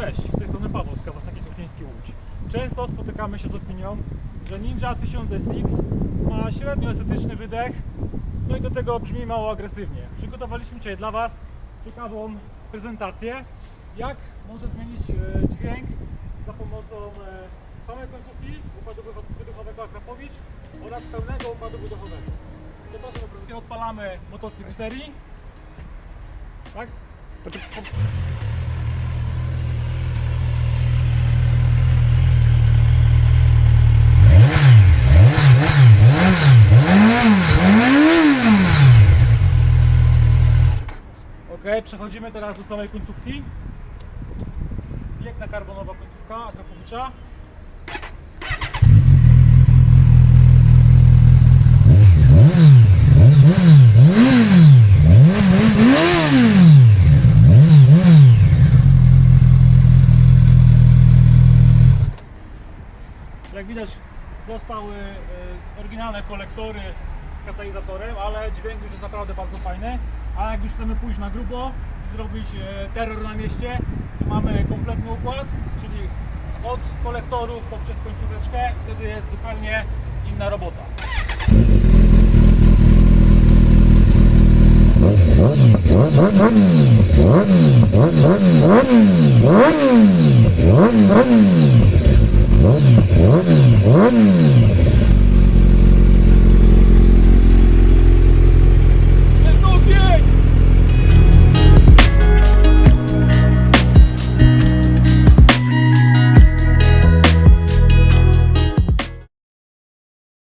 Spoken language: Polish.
Cześć, z tej strony Paweł z Kawasaki Kuchnieński Łódź. Często spotykamy się z opinią, że Ninja 1000 SX ma średnio estetyczny wydech, no i do tego brzmi mało agresywnie. Przygotowaliśmy dzisiaj dla Was ciekawą prezentację, jak może zmienić e, dźwięk za pomocą e, samej końcówki układu wyduchowego Akrapowicz oraz pełnego układu wyduchowego. Zapraszam do prezentacji. Odpalamy motocykl serii. Tak? Przechodzimy teraz do samej końcówki. Piękna karbonowa końcówka Akrapowicza. Jak widać zostały e, oryginalne kolektory katalizatorem, ale dźwięk już jest naprawdę bardzo fajny. A jak już chcemy pójść na grubo i zrobić e, terror na mieście, to mamy kompletny układ, czyli od kolektorów poprzez końcóweczkę, wtedy jest zupełnie inna robota.